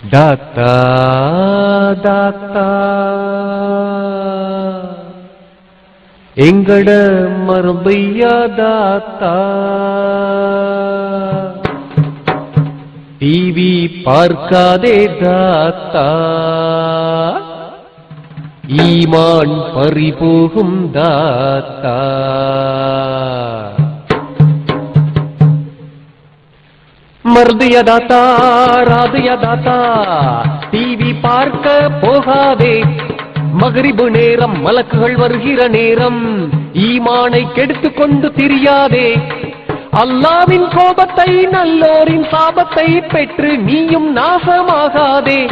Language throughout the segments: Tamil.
தாத்தா தாத்தா எங்கட மருந்தையா தாத்தா டிவி பார்க்காதே தாத்தா ஈமான் பறிபோகும் தாத்தா மருதிய தாத்தா டிவி பார்க்க போகாதே. மகரிபு நேரம் மலக்குகள் வருகிற நேரம். ஈமானை கெடுத்துக் கொண்டு திரியாதே. அல்லாவின் கோபத்தை நல்லோரின் சாபத்தை பெற்று நீயும் நாசமாகாதே.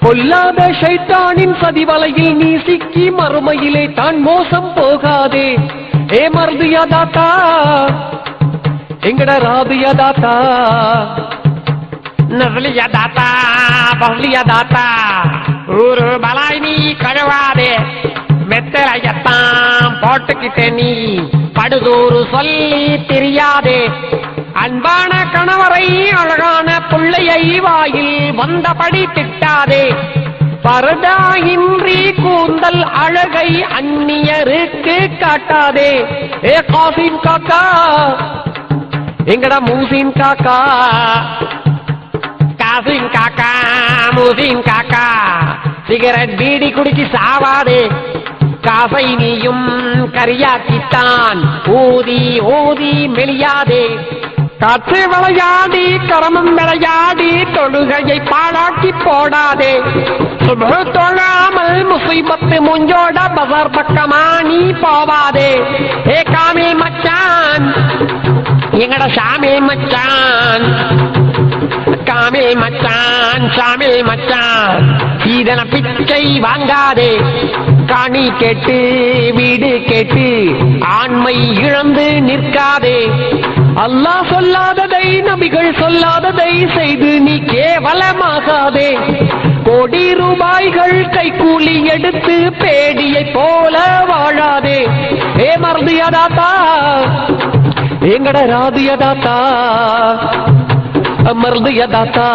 பொல்லாத ஷைத்தானின் சதிவலையில் நீ சிக்கி மறுமையிலே தான் மோசம் போகாதே. ஏ மருதியா தாத்தா எங்கட ராபியா தாத்தா? நசலிய தாத்தா பசலிய தாத்தா. ஊரு பலாய் நீ கழுவாதே. மெத்தலையத்தான் போட்டுக்கிட்ட நீ படுதூறு சொல்லி தெரியாதே. அன்பான கணவரை அழகான பிள்ளையை வாயில் வந்தபடி திட்டாதே. பரதாயின்றி கூந்தல் அழகை அந்நியருக்கு காட்டாதே. ஏ காசிம் காக்கா எங்கடா மூசின் காக்கா? காசின் காக்கா மூசின் காக்கா. சிகரெட் பீடி குடிச்சு சாவாதே. காசை நீயும் கரியாக்கித்தான். ஊதி ஊதி மெலியாதே. காற்று விளையாடி கரமும் விளையாடி தொழுகையை பாழாக்கி போடாதே. சுபு தொழாமல் முசீபத்து முஞ்சோட பசர் பக்கமா நீ போவாதே. ஏ காமி எங்கட சாமில் மச்சான்? காமில் மச்சான் சாமில் மச்சான். இதன பிச்சை வாங்காதே. காணி கேட்டு வீடு கேட்டு ஆண்மை இழந்து நிற்காதே. அல்லாஹ் சொல்லாததை நபிகள் சொல்லாததை செய்து நீ கேவலமாகாதே. கோடி ரூபாய்கள் கைக்கூலி எடுத்து பேடியை போல வாழாதே. ஏ மறந்தியதாத்தா எங்கட ராதிய தாத்தா மருதிய தாத்தா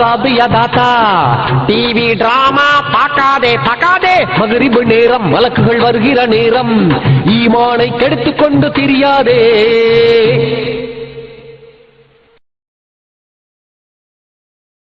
ராதிய தாத்தா டிவி டிராமா பார்க்காதே பார்க்காதே மகரிபு நேரம் வழக்குகள் வருகிற நேரம் ஈமானை கெடுத்துக் கொண்டு திரியாதே.